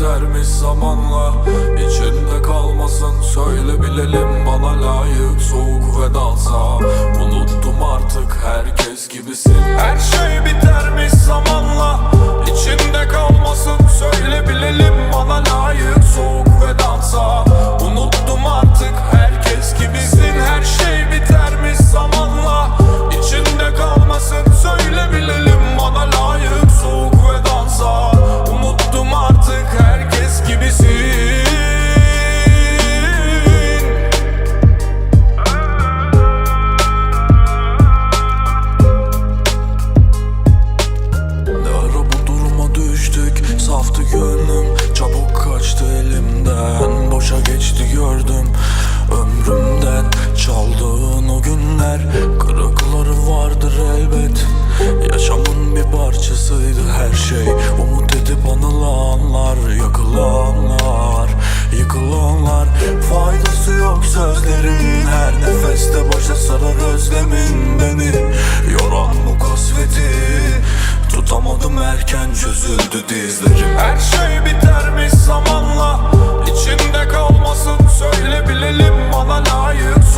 bitermiş zamanla. İçinde kalmasın söyle bilelim bana layık soğuk ve vedalsa. Unuttum artık herkes gibisin. izlerim Her şey bitermiş zamanla. İçinde kalmasın söyle bilelim bana layık.